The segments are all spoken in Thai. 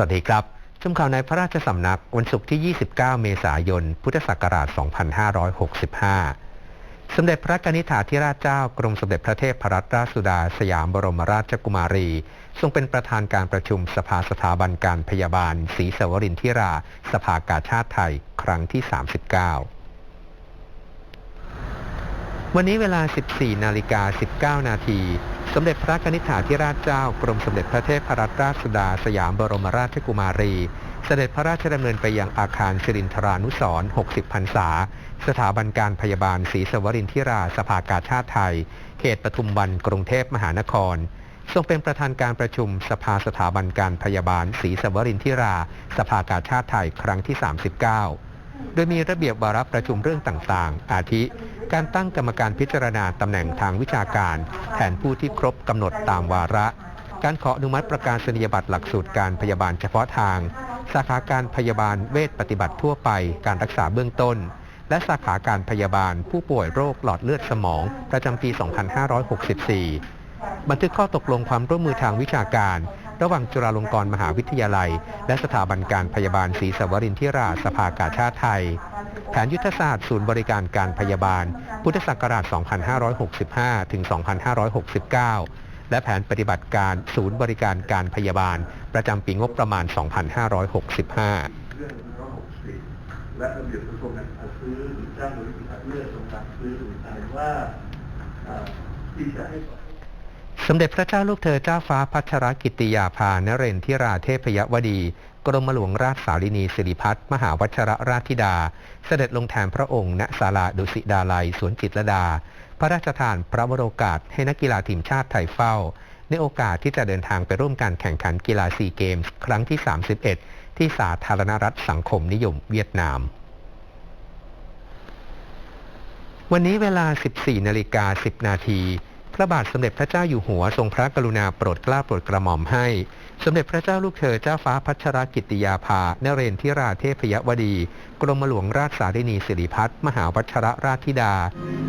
วัสดีครับชมข่าวในพระราชสำนักวันศุกร์ที่ 29 เมษายน พุทธศักราช 2565 สมเด็จพระกนิษฐาธิราชเจ้ากรมสมเด็จพระเทพรัตนราชสุดา สยามบรมราชกุมารี ทรงเป็นประธานการประชุมสภาสถาบันการพยาบาลศรีสวรินทิรา สภากาชาติไทย ครั้งที่ 39วันนี้เวลา 14 นาฬิกา 19 นาที สมเด็จพระนิษฐาธิราชเจ้ากรมสมเด็จพระเทพรัตนราชสุดา สยามบรมราชกุมารี เสด็จพระราชดำเนินไปยังอาคารสิรินทรานุสรณ์60 พรรษา สถาบันการพยาบาลศรีสวรินทิราสภากาชาติไทย เขตปทุมวันกรุงเทพมหานคร ทรงเป็นประธานการประชุมสภาสถาบันการพยาบาลศรีสวรินทิรา สภากาชาติไทยครั้งที่ 39 โดยมีระเบียบวาระประชุมเรื่องต่างๆ อาทิ การตั้งกรรมการพิจารณาตำแหน่งทางวิชาการ แทนผู้ที่ครบกำหนดตามวาระ การขออนุมัติประกาศนียบัตรหลักสูตรการพยาบาลเฉพาะทาง สาขาการพยาบาลเวชปฏิบัติทั่วไป การรักษาเบื้องต้น และสาขาการพยาบาลผู้ป่วยโรคหลอดเลือดสมอง ประจำปี 2564 บันทึกข้อตกลงความร่วมมือทางวิชาการ ระหว่างจุฬาลงกรณ์มหาวิทยาลัย และสถาบันการพยาบาลศรีสวรินทิราสภากาชาติไทย แผนยุทธศาสตร์ศูนย์บริการการพยาบาล พุทธศักราช 2565 ถึง 2569 และแผนปฏิบัติการศูนย์บริการการพยาบาล ประจำปีงบประมาณ 2565และระเบียบกระทรวงการจัดซื้อหรือจ้างบริษัทเลือกตรงการซื้อหรืออะไรว่าที่จะให้ สมเด็จพระเจ้าลูกเธอเจ้าฟ้าพัชรกิติยาภานเรนทิราเทพยวดี กรมหลวงราชสารินีสิริพัฒน์มหาวัชรราชธิดา เสด็จลงแทนพระองค์ณศาลาดุสิดาลัยสวนจิตรดา พระราชทานพระวโรกาสให้นักกีฬาทีมชาติไทยเฝ้า ในโอกาสที่จะเดินทางไปร่วมการแข่งขันกีฬาซีเกมส์ครั้งที่ 31 ที่สาธารณรัฐสังคมนิยมเวียดนามวันนี้เวลา 14 นาฬิกา 10 นาที ระบาทสมเด็จพระเจ้าอยู่หัวทรงพระกรุณาโปรดเกล้าโปรดกระหม่อมให้ สมเด็จพระเจ้าลูกเธอเจ้าฟ้าพัชรกิติยาภานเรนทิราเทพยวดี กรมหลวงราชสารินีสิริพัฒน์มหาวัชรราชธิดา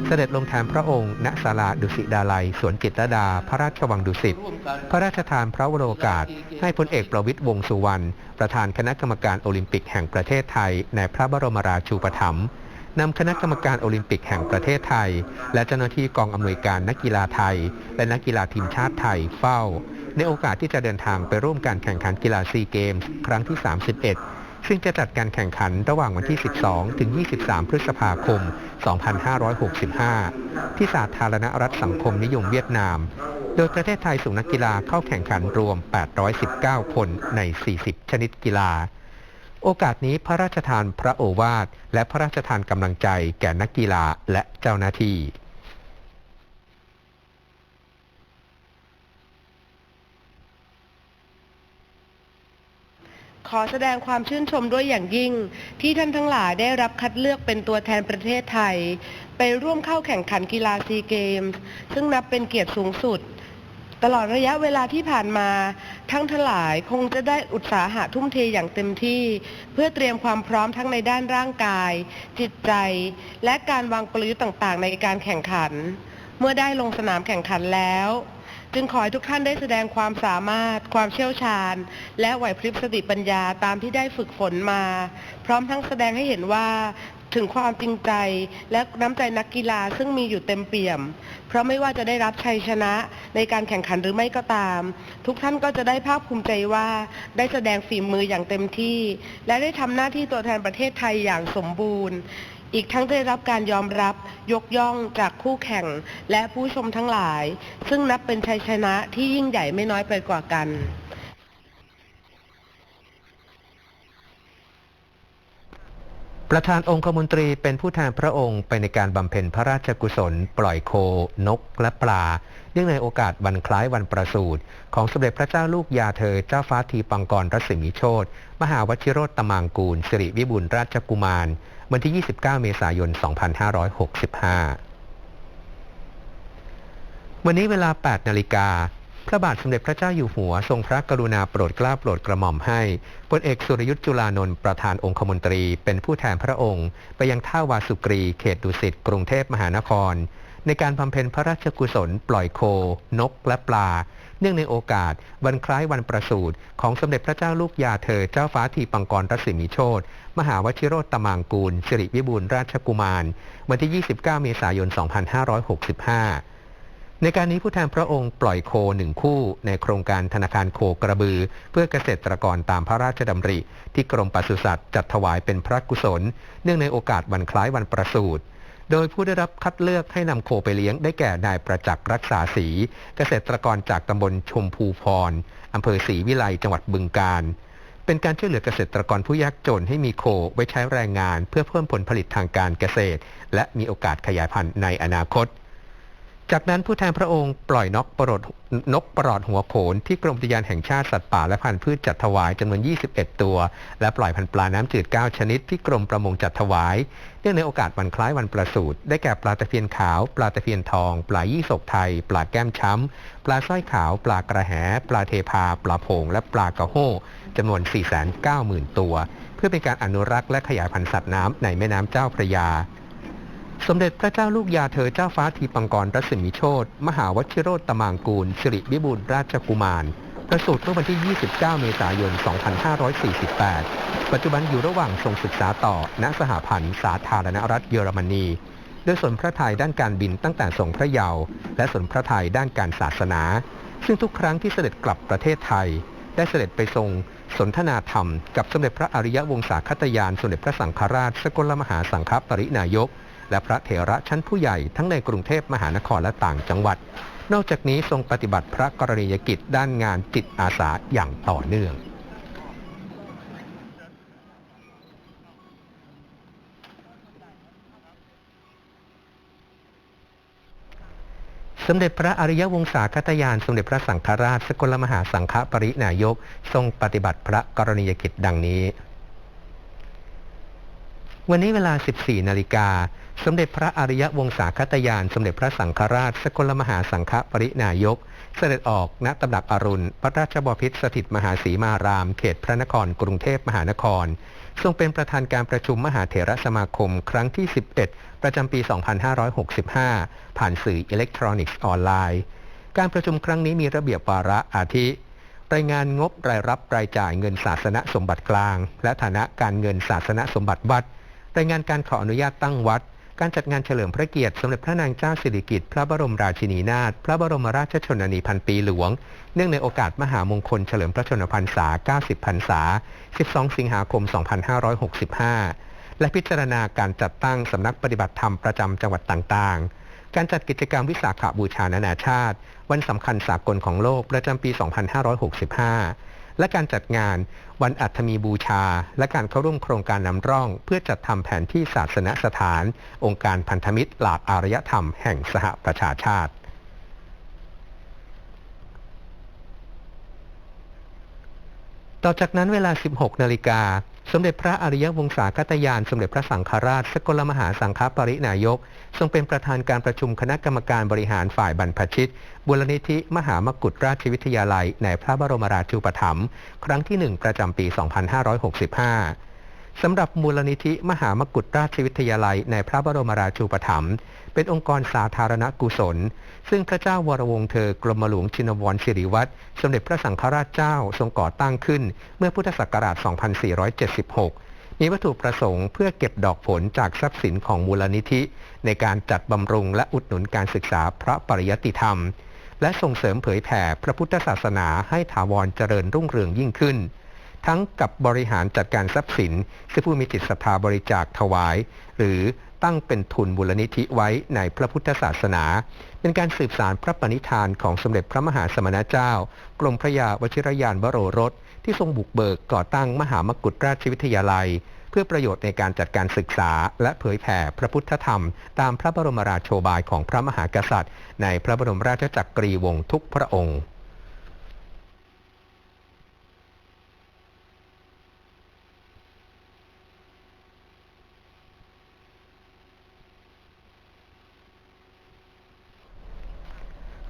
เสด็จลงแทนพระองค์ณศาลาดุสิดาลัย สวนจิตรดา พระราชวังดุสิต พระราชทานพระวโรกาส ให้พลเอกประวิตยวงสุวรรณประธานคณะกรรมการโอลิมปิกแห่งประเทศไทย ในพระบรมราชูปถัมภ์ นำคณะกรรมการโอลิมปิกแห่งประเทศไทย และเจ้าหน้าที่กองอำนวยการนักกีฬาไทย และนักกีฬาทีมชาติไทยเฝ้า ในโอกาสที่จะเดินทางไปร่วมการแข่งขันกีฬาซีเกมส์ครั้งที่ 31 ซึ่งจะจัดการแข่งขันระหว่างวันที่ 12 ถึง 23 พฤษภาคม 2565 ที่สาธารณรัฐสังคมนิยมเวียดนาม โดยประเทศไทยส่งนักกีฬาเข้าแข่งขันรวม 819 คนใน 40 ชนิดกีฬา โอกาสนี้พระราชทานพระโอวาทและพระราชทานกำลังใจแก่นักกีฬาและเจ้าหน้าที่ขอแสดงความชื่นชมด้วยอย่างยิ่ง ที่ท่านทั้งหลายได้รับคัดเลือกเป็นตัวแทนประเทศไทย ไปร่วมเข้าแข่งขันกีฬาซีเกมส์ซึ่งนับเป็นเกียรติสูงสุด ตลอดระยะเวลาที่ผ่านมาทั้งทลายคงจะได้อุตสาหะทุ่มเทอย่างเต็มที่ เพื่อเตรียมความพร้อมทั้งในด้านร่างกาย จิตใจ และการวางกลยุทธ์ต่างๆ ในการแข่งขัน เมื่อได้ลงสนามแข่งขันแล้ว จึงขอให้ทุกท่านได้แสดงความสามารถ ความเชี่ยวชาญ และไหวพริบสติปัญญาตามที่ได้ฝึกฝนมา พร้อมทั้งแสดงให้เห็นว่าถึงความจริงใจและน้ำใจนักกีฬาซึ่งมีอยู่เต็มเปี่ยม เพราะไม่ว่าจะได้รับชัยชนะ ในการแข่งขันหรือไม่ก็ตาม ทุกท่านก็จะได้ภาคภูมิใจว่าได้แสดงฝีมืออย่างเต็มที่ และได้ทำหน้าที่ตัวแทนประเทศไทยอย่างสมบูรณ์ อีกทั้งได้รับการยอมรับยกย่องจากคู่แข่งและผู้ชมทั้งหลาย ซึ่งนับเป็นชัยชนะที่ยิ่งใหญ่ไม่น้อยไปกว่ากันประธานองคมนตรีเป็นผู้แทนพระองค์ไปในการบำเพ็ญพระราชกุศล ปล่อยโคนกและปลา เนื่องในโอกาสวันคล้ายวันประสูติของสมเด็จพระเจ้าลูกยาเธอเจ้าฟ้าทีปังกรรัศมีโชตมหาวชิโรตตมังกูล สิริวิบูลราชกุมาร วันที่ 29 เมษายน 2565 วันนี้เวลา 8 นาฬิกาพระบาทสมเด็จพระเจ้าอยู่หัวทรงพระกรุณาโปรดเกล้าโปรดกระหม่อมให้พลเอกสุรยุทธ์จุลานนท์ประธานองคมนตรี เป็นผู้แทนพระองค์ ไปยังท่าวาสุกรี เขตดุสิตกรุงเทพมหานคร ในการบำเพ็ญพระราชกุศล ปล่อยโค นกและปลา เนื่องในโอกาส วันคล้ายวันประสูติของสมเด็จพระเจ้าลูกยาเธอเจ้าฟ้าทีปังกรรัศมีโชตมหาวชิโรตมางกูลสิริวิบูลราชกุมาร วันที่ 29 เมษายน 2565ในการนี้ผู้แทนพระองค์ปล่อยโคหนึ่งคู่ ในโครงการธนาคารโคกระบือ เพื่อเกษตรกรตามพระราชดำริ ที่กรมปศุสัตว์จัดถวายเป็นพระกุศล เนื่องในโอกาสวันคล้ายวันประสูติ โดยผู้ได้รับคัดเลือกให้นำโคไปเลี้ยงได้แก่นายประจักษ์รักษาศรีเกษตรกรจากตำบลชมพูพรอำเภอศรีวิไลจังหวัดบึงกาฬเป็นการช่วยเหลือเกษตรกรผู้ยากจนให้มีโคไว้ใช้แรงงาน เพื่อเพิ่มผลผลิตทางการเกษตร และมีโอกาสขยายพันธุ์ในอนาคต จากนั้นผู้แทนพระองค์ปล่อยนกปลอดนกปลอดหัวโขนที่กรมอุทยานแห่งชาติสัตว์ป่าและพันธุ์พืชจัดถวายจำนวน 21 ตัว และปล่อยพันธุ์ปลาน้ำจืด 9 ชนิดที่กรมประมงจัดถวาย เนื่องในโอกาสวันคล้ายวันประสูติได้แก่ปลาตะเพียนขาว ปลาตะเพียนทอง ปลายี่สกไทย ปลาแก้มช้ำ ปลาสร้อยขาว ปลากระแห ปลาเทพา ปลาโพงและปลากระโห้จำนวน 490,000 ตัว เพื่อเป็นการอนุรักษ์และขยายพันธุ์สัตว์น้ำในแม่น้ำเจ้าพระยา สมเด็จพระเจ้าลูกยาเธอเจ้าฟ้าทีปังกรรัศมีโชตมหาวชิโรตตมางกูล สิริวิบูลราชกุมาร ประสูติเมื่อวันที่ 29 เมษายน 2548 ปัจจุบันอยู่ระหว่างทรงศึกษาต่อ ณ สหพันธ์สาธารณรัฐเยอรมนี โดยสนพระทัยด้านการบินตั้งแต่ทรงพระเยาว์ และสนพระทัยด้านการศาสนา ซึ่งทุกครั้งที่เสด็จกลับประเทศไทย ได้เสด็จไปทรงสนทนาธรรม กับสมเด็จพระอริยวงศาคตยาน สมเด็จพระสังฆราช สกลมหาสังฆปรินายก และพระเถระชั้นผู้ใหญ่ทั้งในกรุงเทพมหานครและต่างจังหวัด นอกจากนี้ทรงปฏิบัติพระกรณียกิจด้านงานจิตอาสาอย่างต่อเนื่องสมเด็จพระอริยวงศาคตยาน สมเด็จพระสังฆราช สกลมหาสังฆปรินายก ทรงปฏิบัติพระกรณียกิจดังนี้ วันนี้เวลา 14 นาฬิกา สมเด็จพระอริยวงศาคตยาน สมเด็จพระสังฆราช สกลมหาสังฆปรินายก เสด็จออกณตำหนักอรุณ พระราชบพิตรสถิตมหาสีมาราม เขตพระนครกรุงเทพมหานคร ทรงเป็นประธานการประชุมมหาเถรสมาคม ครั้งที่ 11 ประจำปี 2565 ผ่านสื่ออิเล็กทรอนิกส์ออนไลน์ การประชุมครั้งนี้มีระเบียบวาระอาทิรายงานงบรายรับรายจ่ายเงินศาสนสมบัติกลาง และฐานะการเงินศาสนสมบัติวัด รายงานการขออนุญาตตั้งวัด การจัดงานเฉลิมพระเกียรติสมเด็จพระนางเจ้าสิริกิติ์พระบรมราชินีนาถพระบรมราชชนนีพันปีหลวง เนื่องในโอกาสมหามงคลเฉลิมพระชนมพรรษา 90 พรรษา 12 สิงหาคม 2565 และพิจารณาการจัดตั้งสำนักปฏิบัติธรรมประจำจังหวัดต่างๆ การจัดกิจกรรมวิสาขบูชานานาชาติ วันสำคัญสากลของโลกประจำปี 2565 และการจัดงาน วันอัฐมีบูชา และการเข้าร่วมโครงการนำร่อง เพื่อจัดทำแผนที่ศาสนสถาน องค์การพันธมิตรหลากอารยธรรมแห่งสหประชาชาติต่อจากนั้นเวลา 16 นาฬิกา สมเด็จพระอริยวงศาคตยาน สมเด็จพระสังฆราช สกลมหาสังฆปรินายก ทรงเป็นประธานการประชุมคณะกรรมการบริหารฝ่ายบรรพชิตบุรณิธิมหามกุฏราชวิทยาลัย ในพระบรมราชูปถัมภ์ครั้งที่ 1 ประจำปี 2565 สำหรับมูลนิธิมหามกุฏราชวิทยาลัยในพระบรมราชูปถัมภ์เป็นองค์กรสาธารณกุศล ซึ่งพระเจ้าวรวงศ์เธอกรมหลวงชินวรสิริวัตรสมเด็จพระสังฆราชเจ้าทรงก่อตั้งขึ้น เมื่อพุทธศักราช 2476 มีวัตถุประสงค์เพื่อเก็บดอกผลจากทรัพย์สินของมูลนิธิ ในการจัดบำรุงและอุดหนุนการศึกษาพระปริยติธรรม และส่งเสริมเผยแผ่พระพุทธศาสนาให้ถาวรเจริญรุ่งเรืองยิ่งขึ้น ทั้งกับบริหารจัดการทรัพย์สินซึ่งผู้มีจิตศรัทธาบริจาคถวาย หรือตั้งเป็นทุนบุรณิธิไว้ในพระพุทธศาสนา เป็นการสืบสารพระปณิธานของสมเด็จพระมหาสมณเจ้า กรมพระยาวชิรยานวโรรส ที่ทรงบุกเบิกก่อตั้งมหามกุฏราชวิทยาลัย เพื่อประโยชน์ในการจัดการศึกษา และเผยแผ่พระพุทธธรรม ตามพระบรมราโชบายของพระมหากษัตริย์ ในพระบรมราชจักรีวงศ์ทุกพระองค์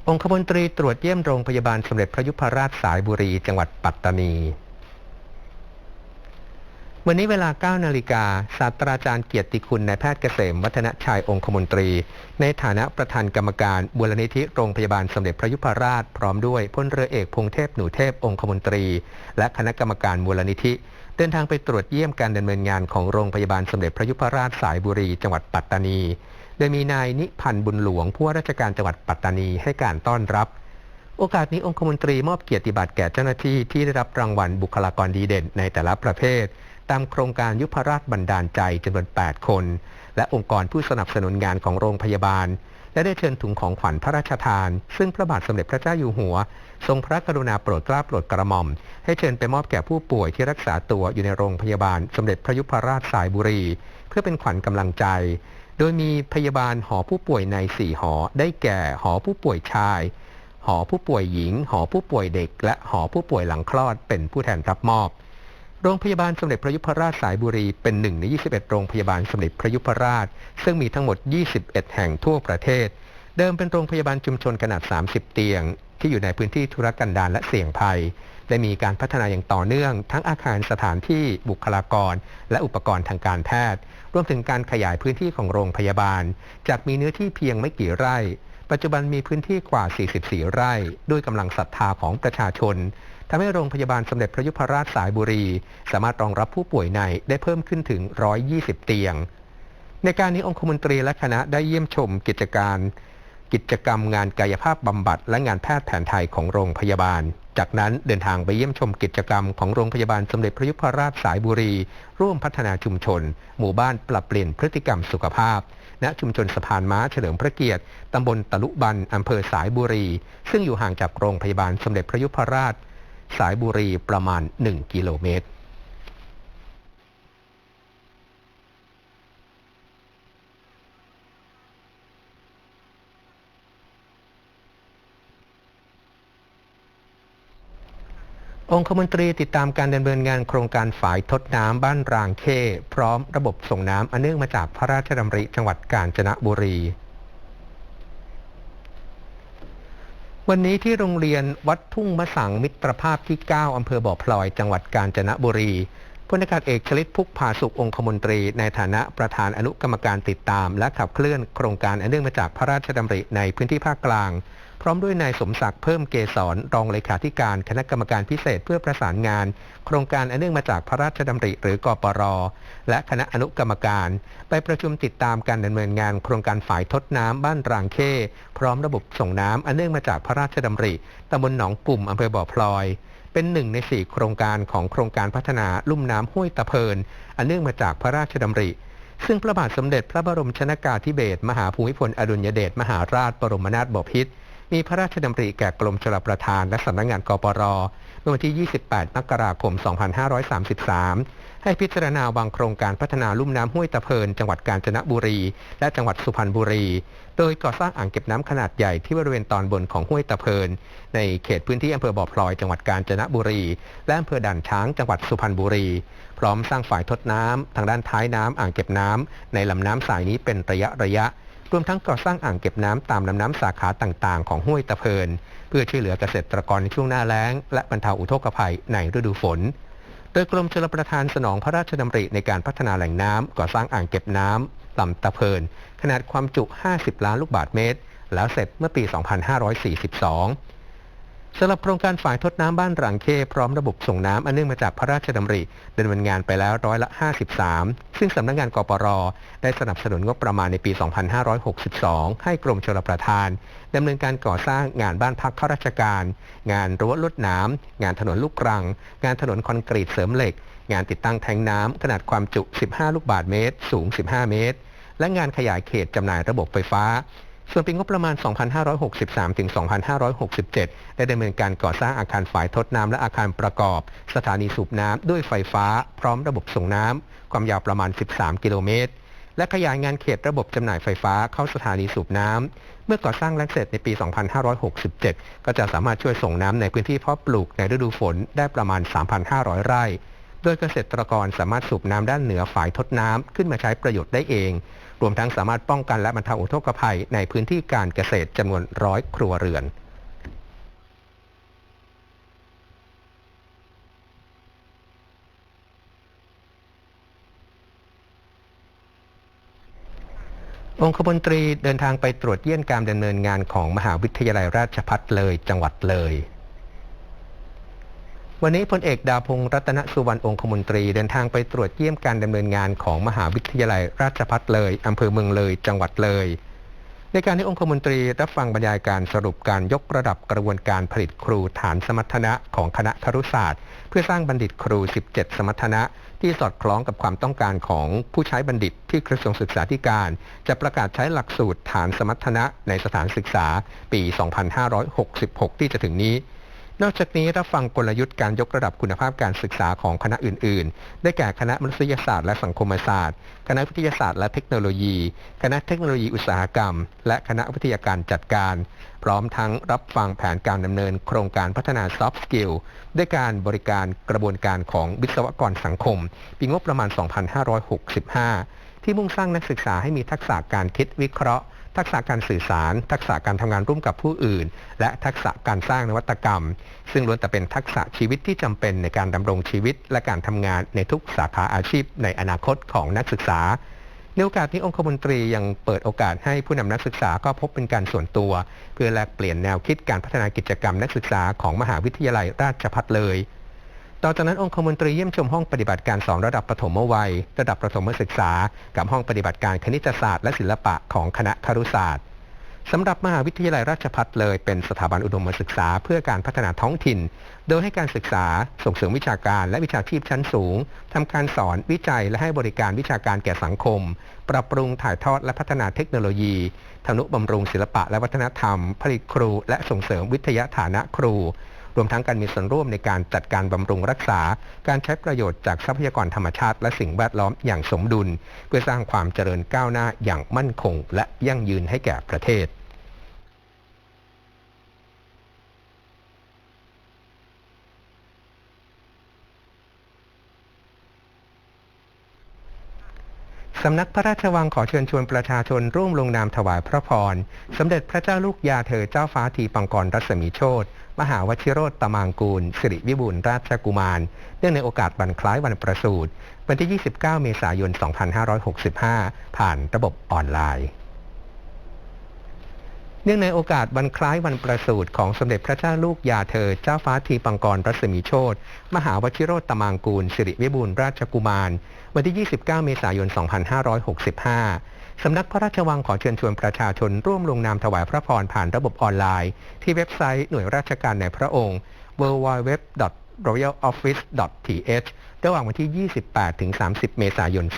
องคมนตรีตรวจเยี่ยมโรงพยาบาลสมเด็จพระยุพราชสายบุรีจังหวัดปัตตานี วันนี้เวลา 9 นาฬิกาศาสตราจารย์เกียรติคุณนายแพทย์เกษม วัฒนชัยองคมนตรี ในฐานะประธานกรรมการบูรณิธิโรงพยาบาลสมเด็จพระยุพราชพร้อมด้วยพลเรือเอกพงเทพหนูเทพองคมนตรี และคณะกรรมการมูลนิธิเดินทางไปตรวจเยี่ยมการดำเนินงานของโรงพยาบาลสมเด็จพระยุพราชสายบุรี จังหวัดปัตตานี โดยมีนายนิพันธ์บุญหลวงผู้ว่าราชการจังหวัดปัตตานีให้การต้อนรับ โอกาสนี้องคมนตรีมอบเกียรติบัตรแก่เจ้าหน้าที่ที่ได้รับรางวัลบุคลากรดีเด่นในแต่ละประเภท ตามโครงการยุพราชบันดาลใจจำนวน 8 คน และองค์กรผู้สนับสนุนงานของโรงพยาบาล และได้เชิญถุงของขวัญพระราชทาน ซึ่งพระบาทสมเด็จพระเจ้าอยู่หัว ทรงพระกรุณาโปรดเกล้าโปรดกระหม่อม ให้เชิญไปมอบแก่ผู้ป่วยที่รักษาตัวอยู่ในโรงพยาบาล สมเด็จพระยุพราชสายบุรี เพื่อเป็นขวัญกำลังใจ โดยมีพยาบาลหอผู้ป่วยใน 4 หอ ได้แก่หอผู้ป่วยชาย หอผู้ป่วยหญิง หอผู้ป่วยเด็ก และหอผู้ป่วยหลังคลอดเป็นผู้แทนรับมอบ โรงพยาบาลสมเด็จพระยุพราชสายบุรีเป็นหนึ่งใน 21 โรงพยาบาลสมเด็จพระยุพราช ซึ่งมีทั้งหมด 21 แห่งทั่วประเทศ เดิมเป็นโรงพยาบาลชุมชนขนาด 30 เตียง ที่อยู่ในพื้นที่ธุรกันดารและเสี่ยงภัยได้มีการพัฒนาอย่างต่อเนื่อง ทั้งอาคารสถานที่บุคลากร และอุปกรณ์ทางการแพทย์ รวมถึงการขยายพื้นที่ของโรงพยาบาล จากมีเนื้อที่เพียงไม่กี่ไร่ ปัจจุบันมีพื้นที่กว่า 44 ไร่ ด้วยกำลังศรัทธาของประชาชนทำให้โรงพยาบาลสมเด็จพระยุพราชสายบุรี สามารถรองรับผู้ป่วยในได้เพิ่มขึ้นถึง 120 เตียง ในการนี้องคมนตรีและคณะได้เยี่ยมชมกิจการ กิจกรรมงานกายภาพบำบัดและงานแพทย์แผนไทยของโรงพยาบาล จากนั้นเดินทางไปเยี่ยมชมกิจกรรมของโรงพยาบาลสมเด็จพระยุพราชสายบุรี ร่วมพัฒนาชุมชน หมู่บ้านปรับเปลี่ยนพฤติกรรมสุขภาพ ณ ชุมชนสะพานม้าเฉลิมพระเกียรติ ตำบลตะลุบัน อำเภอสายบุรี ซึ่งอยู่ห่างจากโรงพยาบาลสมเด็จพระยุพราช สายบุรีประมาณ 1 กิโลเมตร องคมนตรีติดตามการดำเนินงานโครงการฝายทดน้ำบ้านรางเข้พร้อมระบบส่งน้ำอันเนื่องมาจากพระราชดำริจังหวัดกาญจนบุรี วันนี้ที่โรงเรียนวัดทุ่งมะสังมิตรภาพที่ 9 อำเภอบ่อพลอย จังหวัดกาญจนบุรีพลอากาศเอกชลิตพุกผาสุของคมนตรี ในฐานะประธานอนุกรรมการติดตาม และขับเคลื่อนโครงการอันเนื่องมาจากพระราชดำริในพื้นที่ภาคกลาง พร้อมด้วยนายสมศักดิ์เพิ่มเกษรรองเลขาธิการคณะกรรมการพิเศษเพื่อประสานงาน โครงการอันเนื่องมาจากพระราชดำริหรือกปร และคณะอนุกรรมการ ไปประชุมติดตามการดำเนินงาน โครงการฝ่ายทดน้ำบ้านรางเข้ พร้อมระบบส่งน้ำอันเนื่องมาจากพระราชดำริตำบลหนองกลุ่มอำเภอบ่อพลอยเป็นหนึ่งในสี่โครงการของโครงการพัฒนาลุ่มน้ำห้วยตะเพิน อันเนื่องมาจากพระราชดำริ ซึ่งพระบาทสมเด็จพระบรมชนากาธิเบศรมหาภูมิพลอดุลยเดชมหาราชบรมนาถบพิตร มีพระราชดำริแก่กรมชลประทานและสำนักงานกปรเมื่อวันที่ 28 มกราคม 2533 ให้พิจารณาวางโครงการพัฒนาลุ่มน้ำห้วยตะเพิน จังหวัดกาญจนบุรี และจังหวัดสุพรรณบุรี โดยก่อสร้างอ่างเก็บน้ำขนาดใหญ่ที่บริเวณตอนบนของห้วยตะเพิน ในเขตพื้นที่อำเภอบ่อพลอย จังหวัดกาญจนบุรี และอำเภอด่านช้าง จังหวัดสุพรรณบุรี พร้อมสร้างฝ่ายทดน้ำทางด้านท้ายน้ำอ่างเก็บน้ำในลำน้ำสายนี้เป็นระยะระยะ รวมทั้งก่อสร้างอ่างเก็บน้ำตามลำน้ำสาขาต่างๆ ของห้วยตะเพิน เพื่อช่วยเหลือเกษตรกรในช่วงหน้าแล้ง และบรรเทาอุทกภัยในฤดูฝน โดยกรมชลประทานสนองพระราชดำริในการพัฒนาแหล่งน้ำก่อสร้างอ่างเก็บน้ำลำตะเพิน ขนาดความจุ 50 ล้านลูกบาศก์เมตร แล้วเสร็จเมื่อปี 2542 สำหรับโครงการฝ่ายทดน้ำบ้านรังเข้พร้อมระบบส่งน้ำอันเนื่องมาจากพระราชดำริดำเนินงานไปแล้วร้อยละ 53 ซึ่งสำนักงงานกปร ได้สนับสนุนงบประมาณในปี 2562 ให้กรมชลประทานดำเนินการก่อสร้างงานบ้านพักข้าราชการ งานรั้วลดน้ำงานถนนลูกรัง งานถนนคอนกรีตเสริมเหล็ก งานติดตั้งแทงน้ำขนาดความจุ 15 ลูกบาศก์เมตร สูง 15 เมตร และงานขยายเขตจำหน่ายระบบไฟฟ้า ส่วนปีงบประมาณ 2563 ถึง 2567 ได้ดำเนินการก่อสร้างอาคารฝ่ายทดน้ำและอาคารประกอบ สถานีสูบน้ำด้วยไฟฟ้า พร้อมระบบส่งน้ำ ความยาวประมาณ 13 กิโลเมตร และขยายงานเขตระบบจำหน่ายไฟฟ้าเข้าสถานีสูบน้ำ เมื่อก่อสร้างและเสร็จในปี 2567 ก็จะสามารถช่วยส่งน้ำในพื้นที่เพาะปลูกในฤดูฝนได้ประมาณ 3,500 ไร่ โดยเกษตรกรสามารถสูบน้ำด้านเหนือฝ่ายทดน้ำขึ้นมาใช้ประโยชน์ได้เอง รวมทั้งสามารถป้องกันและบรรเทาอุทกภัยในพื้นที่การเกษตรจำนวนร้อยครัวเรือนองคบนตรีเดินทางไปตรวจเยี่ยนการดำเนินงานของมหาวิทยาลัยราชพัฒเลยจังหวัดเลย วันนี้พลเอกดาพงศ์รัตนสุวรรณองคมนตรี เดินทางไปตรวจเยี่ยมการดำเนินงานของมหาวิทยาลัยราชภัฏเลยอำเภอเมืองเลย จังหวัดเลย ในการที่องคมนตรีรับฟังบรรยายการสรุปการยกระดับกระบวนการผลิตครูฐานสมรรถนะของคณะครุศาสตร์ เพื่อสร้างบัณฑิตครู 17 สมรรถนะที่สอดคล้องกับความต้องการของผู้ใช้บัณฑิตที่กระทรวงศึกษาธิการ จะประกาศใช้หลักสูตรฐานสมรรถนะในสถานศึกษาปี 2566 ที่จะถึงนี้ นอกจากนี้รับฟังกลยุทธ์การยกระดับคุณภาพการศึกษาของคณะอื่น ๆ ได้แก่คณะมนุษยศาสตร์และสังคมศาสตร์ คณะวิทยาศาสตร์และเทคโนโลยี คณะเทคโนโลยีอุตสาหกรรม และคณะวิทยาการจัดการ พร้อมทั้งรับฟังแผนการดำเนินโครงการพัฒนา soft skill ด้วยการบริการกระบวนการของวิศวกรสังคม ปีงบประมาณ 2565 ที่มุ่งสร้างนักศึกษาให้มีทักษะการคิดวิเคราะห์ ทักษะการสื่อสาร ทักษะการทำงานร่วมกับผู้อื่น และทักษะการสร้างนวัตกรรม ซึ่งล้วนแต่เป็นทักษะชีวิตที่จำเป็นในการดำรงชีวิต และการทำงานในทุกสาขาอาชีพ ในอนาคตของนักศึกษาในโอกาสนี้องคมนตรียังเปิดโอกาสให้ผู้นำนักศึกษาก็พบเป็นการส่วนตัว เพื่อแลกเปลี่ยนแนวคิดการพัฒนากิจกรรมนักศึกษาของมหาวิทยาลัยราชภัฏเลย ต่อจากนั้นองคมนตรีเยี่ยมชมห้องปฏิบัติการสอนระดับปฐมวัย ระดับประถมศึกษา กับห้องปฏิบัติการคณิตศาสตร์และศิลปะของคณะครุศาสตร์สำหรับมหาวิทยาลัยราชภัฏเลยเป็นสถาบันอุดมศึกษาเพื่อการพัฒนาท้องถิ่น โดยให้การศึกษาส่งเสริมวิชาการและวิชาชีพชั้นสูงทำการสอนวิจัยและให้บริการวิชาการแก่สังคม ปรับปรุงถ่ายทอดและพัฒนาเทคโนโลยีทนุบำรุงศิลปะและวัฒนธรรม ผลิตครู และส่งเสริมวิทยาฐานะครู วมทั้งการมีส่วนร่วมในการจัดการบำรุงรักษา การใช้ประโยชน์จากทรัพยากรธรรมชาติและสิ่งแวดล้อมอย่างสมดุล เพื่อสร้างความเจริญก้าวหน้าอย่างมั่นคง และยั่งยืนให้แก่ประเทศ สำนักพระราชวังขอเชิญชวนประชาชนร่วมลงนามถวายพระพร สมเด็จพระเจ้าลูกยาเธอเจ้าฟ้าทีปังกรรัศมีโชตมหาวชิโรตตมางกูล สิริวิบูลราชกุมาร เนื่องในโอกาสวันคล้ายวันประสูติวันที่ 29 เมษายน 2565 ผ่านระบบออนไลน์ เนื่องในโอกาสวันคล้ายวันประสูติของสมเด็จพระเจ้าลูกยาเธอ เจ้าฟ้าทีปังกรรัศมีโชตมหาวชิโรตมางกูล สิริวิบูลราชกุมาร วันที่ 29 เมษายน 2565 สำนักพระราชวังขอเชิญชวนประชาชนร่วมลงนามถวายพระพรผ่านระบบออนไลน์ ที่เว็บไซต์หน่วยราชการในพระองค์ www.royaloffice.th ระหว่างวันที่ 28-30 เมษายน 2565